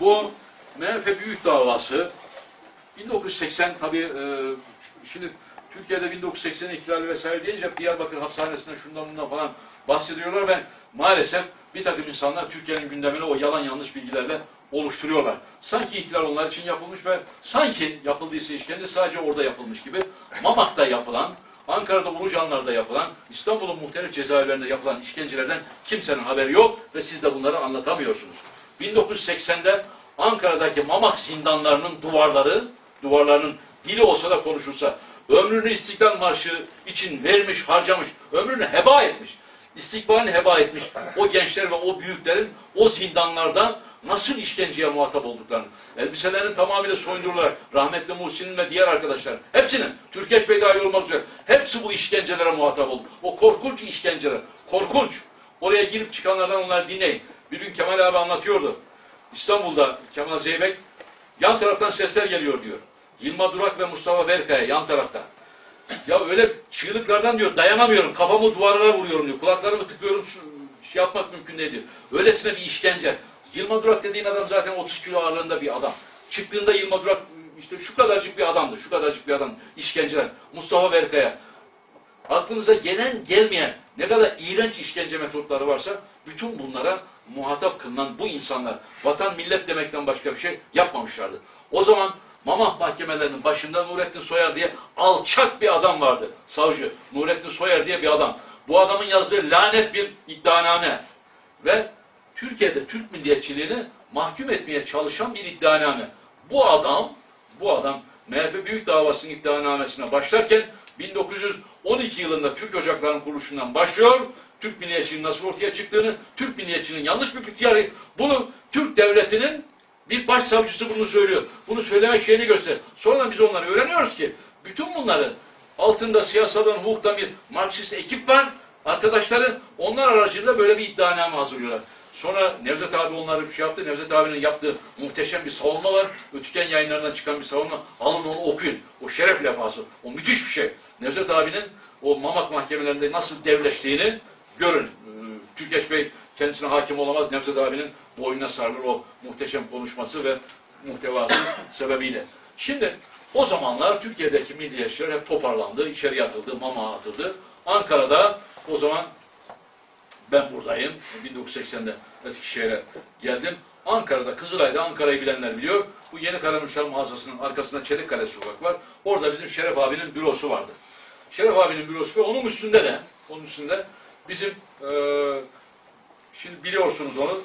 Bu MHP büyük davası 1980 tabii e, şimdi Türkiye'de 1980 ihlali vesaire deyince Diyarbakır hapishanesinde şundan bundan falan bahsediyorlar ve maalesef bir takım insanlar Türkiye'nin gündemini o yalan yanlış bilgilerle oluşturuyorlar. Sanki ihtilal onlar için yapılmış ve sanki yapıldıysa işkence sadece orada yapılmış gibi Mamak'ta yapılan, Ankara'da Ulucanlar'da yapılan, İstanbul'un muhtelif cezaevlerinde yapılan işkencelerden kimsenin haberi yok ve siz de bunları anlatamıyorsunuz. 1980'de Ankara'daki Mamak zindanlarının duvarları, duvarlarının dili olsa da konuşulsa, ömrünü İstiklal Marşı için vermiş, harcamış, ömrünü heba etmiş, istikbalini heba etmiş o gençler ve o büyüklerin o zindanlarda nasıl işkenceye muhatap olduklarını, elbiselerini tamamıyla soyundurularak rahmetli Muhsin'in ve diğer arkadaşlar, hepsinin, Türkeş Bey dahil olmak üzere, hepsi bu işkencelere muhatap oldu. O korkunç işkenceler, korkunç. Oraya girip çıkanlardan onları dinleyin. Bir gün Kemal abi anlatıyordu. İstanbul'da Kemal Zeybek, yan taraftan sesler geliyor diyor. Yılma Durak ve Mustafa Berkaya yan tarafta. Ya öyle çığlıklardan diyor dayanamıyorum. Kafamı duvarlara vuruyorum diyor. Kulaklarımı tıkıyorum. Şey yapmak mümkün değil diyor. Öylesine bir işkence. Yılma Durak dediğin adam zaten 30 kilo ağırlığında bir adam. Çıktığında Yılma Durak işte şu kadarcık bir adamdı. Şu kadarcık bir adam. İşkenceler. Mustafa Berkaya. Aklınıza gelen gelmeyen ne kadar iğrenç işkence metotları varsa bütün bunlara muhatap kılınan bu insanlar vatan millet demekten başka bir şey yapmamışlardı. O zaman Mamah mahkemelerinin başında Nurettin Soyer diye alçak bir adam vardı. Savcı. Nurettin Soyer diye bir adam. Bu adamın yazdığı lanet bir iddianame. Ve Türkiye'de Türk milliyetçiliğini mahkum etmeye çalışan bir iddianame. Bu adam, bu adam MHP Büyük Davası'nın iddianamesine başlarken 1912 yılında Türk Ocakları'nın kuruluşundan başlıyor. Türk milliyetçiliğinin nasıl ortaya çıktığını, Türk milliyetçiliğinin yanlış bir fikri, bunu Türk devletinin bir başsavcısı bunu söylüyor. Bunu söylemek şeyini göster. Sonra biz onları öğreniyoruz ki bütün bunları altında siyasaldan, hukuktan bir Marksist ekip var. Arkadaşları onlar aracılığıyla böyle bir iddianame hazırlıyorlar. Sonra Nevzat abi onları bir şey yaptı. Nevzat abinin yaptığı muhteşem bir savunma var. Ötüken yayınlarından çıkan bir savunma. Alın onu okuyun. O şeref lefası. O müthiş bir şey. Nevzat abinin o Mamak mahkemelerinde nasıl devleştiğini görün. Ee, Türkeş Bey kendisine hakim olamaz. Nevzat abinin boynuna sarılır o muhteşem konuşması ve muhtevası sebebiyle. Şimdi o zamanlar Türkiye'deki milliyetçiler hep toparlandı, içeriye atıldı, mama atıldı. Ankara'da o zaman ben buradayım. 1980'de Eskişehir'e geldim. Ankara'da, Kızılay'da, Ankara'yı bilenler biliyor. Bu Yeni Karamürsel mağazasının arkasında Çelikkale sokak var. Orada bizim Şeref abinin bürosu vardı. Şeref abinin bürosu ve onun üstünde de, onun üstünde bizim eee Şimdi biliyorsunuz onu.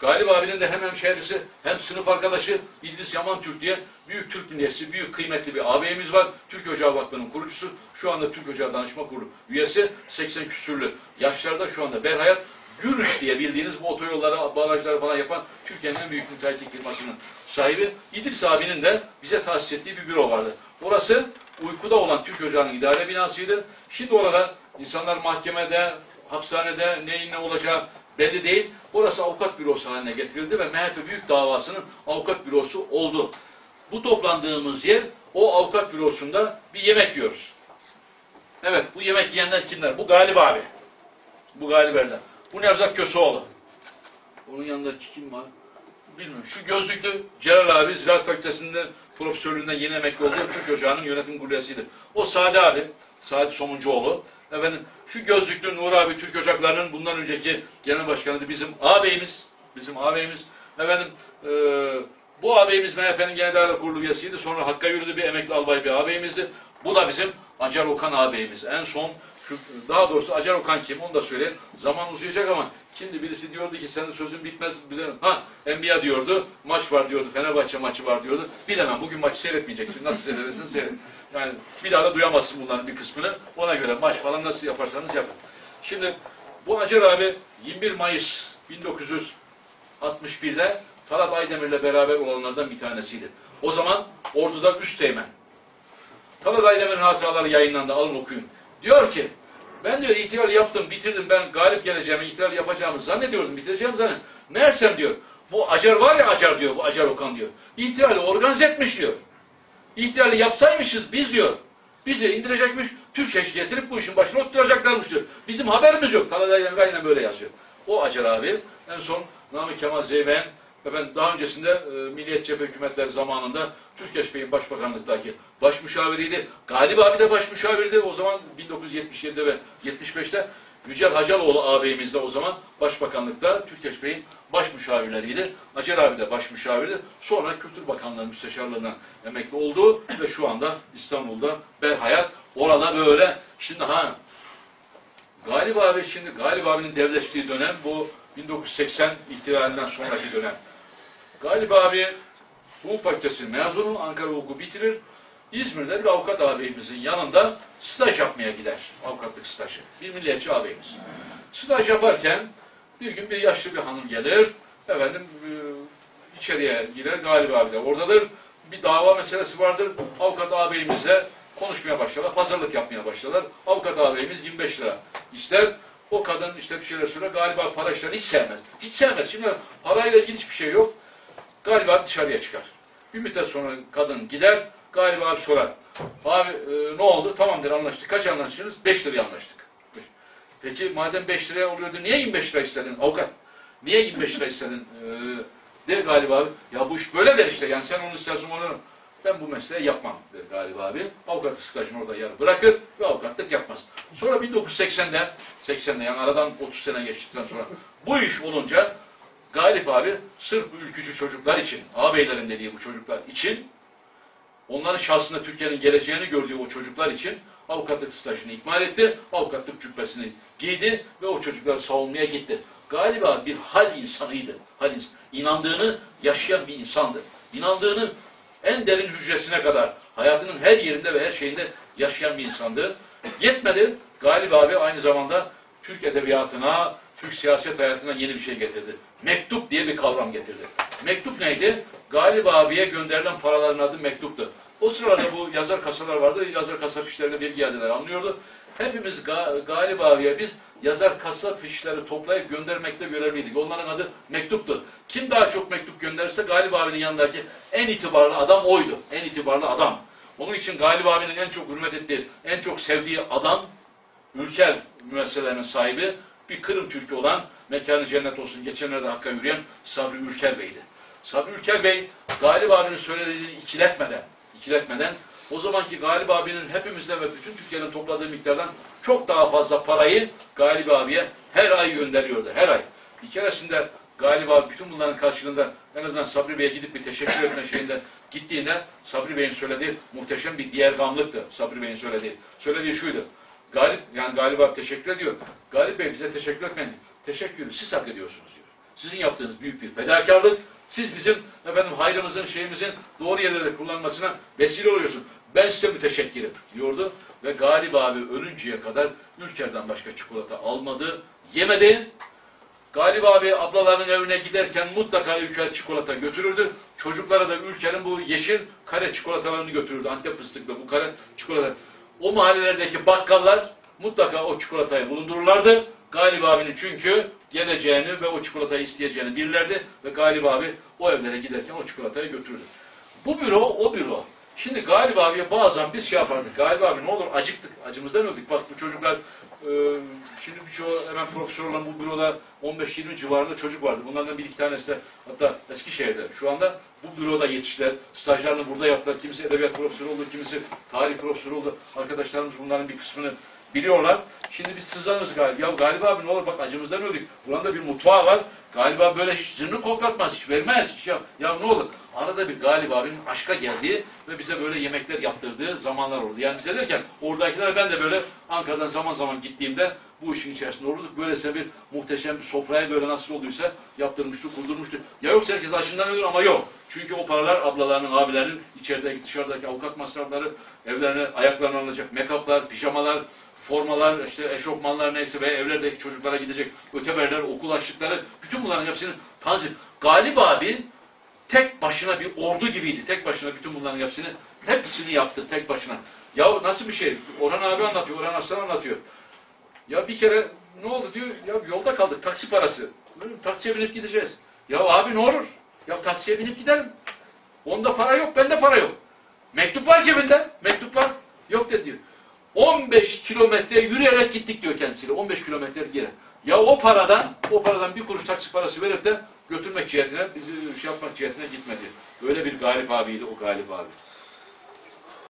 Galip abinin de hem hemşehrisi hem sınıf arkadaşı İdris Yaman Türk diye büyük Türk milliyetçisi, büyük kıymetli bir ağabeyimiz var. Türk Ocağı Vakfı'nın kurucusu. Şu anda Türk Ocağı Danışma Kurulu üyesi. 80 küsürlü yaşlarda şu anda Berhayat Gürüş diye bildiğiniz bu otoyollara, barajları falan yapan Türkiye'nin en büyük müteahhitlik firmasının sahibi. İdris abinin de bize tahsis ettiği bir büro vardı. Orası uykuda olan Türk Ocağı'nın idare binasıydı. Şimdi orada insanlar mahkemede, hapishanede neyin ne olacağı belli değil. Orası avukat bürosu haline getirildi ve MHP büyük davasının avukat bürosu oldu. Bu toplandığımız yer o avukat bürosunda bir yemek yiyoruz. Evet bu yemek yiyenler kimler? Bu Galip abi. Bu Galip Erdem. Bu Nevzat Köseoğlu. Onun yanında kim var? Bilmiyorum. Şu gözlüklü Celal abi Ziraat Fakültesi'nde profesörlüğünden yeni emekli oldu. Türk Ocağı'nın yönetim kurulesiydi. O Sadi abi. Sadi Somuncuoğlu. Efendim şu gözlüklü Nur abi Türk Ocakları'nın bundan önceki genel başkanıydı. Bizim ağabeyimiz. Bizim ağabeyimiz. Efendim e, bu ağabeyimiz MHP'nin genel daire kurulu üyesiydi. Sonra Hakk'a yürüdü bir emekli albay bir ağabeyimizdi. Bu da bizim Acar Okan ağabeyimiz. En son daha doğrusu Acar Okan kim onu da söyleyeyim. Zaman uzayacak ama şimdi birisi diyordu ki senin sözün bitmez. Bize, ha Enbiya diyordu. Maç var diyordu. Fenerbahçe maçı var diyordu. Bilemem bugün maçı seyretmeyeceksin. Nasıl seyredersin seyret. Yani bir daha da duyamazsın bunların bir kısmını. Ona göre maç falan nasıl yaparsanız yapın. Şimdi bu Acar abi 21 Mayıs 1961'de Talat Aydemir'le beraber olanlardan bir tanesiydi. O zaman orduda üst teğmen. Talat Aydemir'in hatıraları yayınlandı. Alın okuyun. Diyor ki ben diyor ihtilal yaptım, bitirdim. Ben galip geleceğimi, ihtilal yapacağımı zannediyordum. Bitireceğimi zannediyordum. Meğersem diyor bu Acar var ya Acar diyor, bu Acar Okan diyor. İhtilali organize etmiş diyor. İhtilali yapsaymışız biz diyor. Bizi indirecekmiş, Türkiye getirip bu işin başına oturacaklarmış diyor. Bizim haberimiz yok. Talat Aydemir aynen böyle yazıyor. O Acar abi en son Nami Kemal Zeyben Efendim daha öncesinde e, Milliyetçi Cephe zamanında Türkeş Bey'in başbakanlıktaki baş müşaviriydi. Galip abi de baş müşavirdi. O zaman 1977'de ve 75'te Yücel Hacaloğlu ağabeyimiz de o zaman başbakanlıkta Türkeş Bey'in baş müşavirleriydi. Acar abi de baş müşavirdi. Sonra Kültür Bakanlığı müsteşarlığından emekli oldu ve şu anda İstanbul'da berhayat. Orada böyle şimdi ha Galip abi şimdi Galip abinin devleştiği dönem bu 1980 ihtilalinden sonraki dönem. Galip abi hukuk fakültesi mezunu Ankara hukuku bitirir. İzmir'de bir avukat ağabeyimizin yanında staj yapmaya gider. Avukatlık stajı. Bir milliyetçi ağabeyimiz. Staj yaparken bir gün bir yaşlı bir hanım gelir. Efendim e, içeriye girer. Galip abi de oradadır. Bir dava meselesi vardır. Avukat ağabeyimizle konuşmaya başlarlar. Pazarlık yapmaya başlarlar. Avukat ağabeyimiz 25 lira ister. O kadın işte bir şeyler söyler. Galiba para işlerini hiç sevmez. Hiç sevmez. Şimdi parayla ilgili hiçbir şey yok. Galiba dışarıya çıkar. Bir müddet sonra kadın gider. Galiba abi sorar. Abi e, ne oldu? Tamam der anlaştık. Kaç anlaştınız? 5 liraya anlaştık. Peki madem 5 liraya oluyordu niye 25 lira istedin avukat? Niye 25 lira istedin? Ee, der galiba abi. Ya bu iş böyle der işte. Yani sen onu istersen onu ben bu mesleği yapmam der galiba abi. Avukatlık stajını orada yarı bırakır ve avukatlık yapmaz. Sonra 1980'de 80'de yani aradan 30 sene geçtikten sonra bu iş olunca Galip abi sırf bu ülkücü çocuklar için, ağabeylerin dediği bu çocuklar için onların şahsında Türkiye'nin geleceğini gördüğü o çocuklar için avukatlık stajını ikmal etti. Avukatlık cübbesini giydi ve o çocukları savunmaya gitti. Galiba bir hal insanıydı. Hal ins- inandığını yaşayan bir insandı. İnandığını en derin hücresine kadar hayatının her yerinde ve her şeyinde yaşayan bir insandı. Yetmedi. Galiba abi aynı zamanda Türk edebiyatına, Türk siyaset hayatına yeni bir şey getirdi. Mektup diye bir kavram getirdi. Mektup neydi? Galip abiye gönderilen paraların adı mektuptu. O sırada bu yazar kasalar vardı. Yazar kasa fişlerine bilgi iade anlıyordu. Hepimiz Ga Galip abiye biz yazar kasa fişleri toplayıp göndermekte görevliydik. Onların adı mektuptu. Kim daha çok mektup gönderirse Galip abinin yanındaki en itibarlı adam oydu. En itibarlı adam. Onun için Galip abinin en çok hürmet ettiği, en çok sevdiği adam ülkel müesseselerinin sahibi bir Kırım Türk'ü olan mekanı cennet olsun geçenlerde Hakk'a yürüyen Sabri Ülker Bey'di. Sabri Ülker Bey Galip abinin söylediğini ikiletmeden, ikiletmeden o zamanki Galip abinin hepimizden ve bütün Türkiye'nin topladığı miktardan çok daha fazla parayı Galip abiye her ay gönderiyordu. Her ay. Bir keresinde Galip abi bütün bunların karşılığında en azından Sabri Bey'e gidip bir teşekkür etme şeyinde gittiğinde Sabri Bey'in söylediği muhteşem bir diğer gamlıktı. Sabri Bey'in söylediği. Söylediği şuydu. Galip, yani Galip abi teşekkür ediyor. Galip Bey bize teşekkür etmeyin. Teşekkürü siz hak ediyorsunuz diyor. Sizin yaptığınız büyük bir fedakarlık. Siz bizim efendim hayrımızın, şeyimizin doğru yerlerde kullanmasına vesile oluyorsun. Ben size müteşekkirim diyordu. Ve Galip abi ölünceye kadar Ülker'den başka çikolata almadı, yemedi. Galip abi ablalarının evine giderken mutlaka Ülker çikolata götürürdü. Çocuklara da Ülker'in bu yeşil kare çikolatalarını götürürdü. Antep fıstıklı bu kare çikolata. O mahallelerdeki bakkallar mutlaka o çikolatayı bulundururlardı. Galip abinin çünkü geleceğini ve o çikolatayı isteyeceğini bilirlerdi ve Galip abi o evlere giderken o çikolatayı götürürdü. Bu büro o büro. Şimdi Galip abiye bazen biz şey yapardık. Galip abi ne olur acıktık. Acımızdan öldük. Bak bu çocuklar e, şimdi birçoğu hemen profesör olan bu büroda 15-20 civarında çocuk vardı. Bunlardan bir iki tanesi de hatta Eskişehir'de. Şu anda bu büroda yetiştiler. Stajlarını burada yaptılar. Kimisi edebiyat profesörü oldu, kimisi tarih profesörü oldu. Arkadaşlarımız bunların bir kısmını biliyorlar. Şimdi biz sızarız galiba. Ya galiba abi ne olur bak acımızdan öldük. Buranda bir mutfağı var. Galiba böyle zırnı koklatmaz, hiç vermez. Hiç ya, ya ne olur. Arada bir galiba abinin aşka geldiği ve bize böyle yemekler yaptırdığı zamanlar oldu. Yani bize derken oradakiler ben de böyle Ankara'dan zaman zaman gittiğimde bu işin içerisinde olurduk. Böylese bir muhteşem bir sofraya böyle nasıl olduysa yaptırmıştı, kurdurmuştu. Ya yoksa herkes açından ölür ama yok. Çünkü o paralar ablalarının, abilerinin içerideki, dışarıdaki avukat masrafları, evlerine, ayaklarına alınacak make-up'lar, pijamalar, formalar, işte eşofmanlar neyse ve evlerdeki çocuklara gidecek öteberler, okul açlıkları, bütün bunların hepsini tanzim. Galip abi tek başına bir ordu gibiydi. Tek başına bütün bunların hepsini, hepsini yaptı tek başına. Ya nasıl bir şey? Orhan abi anlatıyor, Orhan Aslan anlatıyor. Ya bir kere ne oldu diyor, ya yolda kaldık, taksi parası. Taksiye binip gideceğiz. Ya abi ne olur? Ya taksiye binip gidelim. Onda para yok, bende para yok. Mektup var cebinde, mektup var. Yok dedi diyor. 15 kilometre yürüyerek gittik diyor kendisiyle. 15 kilometre yere. Ya o paradan, o paradan bir kuruş taksi parası verip de götürmek cihetine, bizi şey yapmak cihetine gitmedi. Böyle bir Galip abiydi o Galip abi.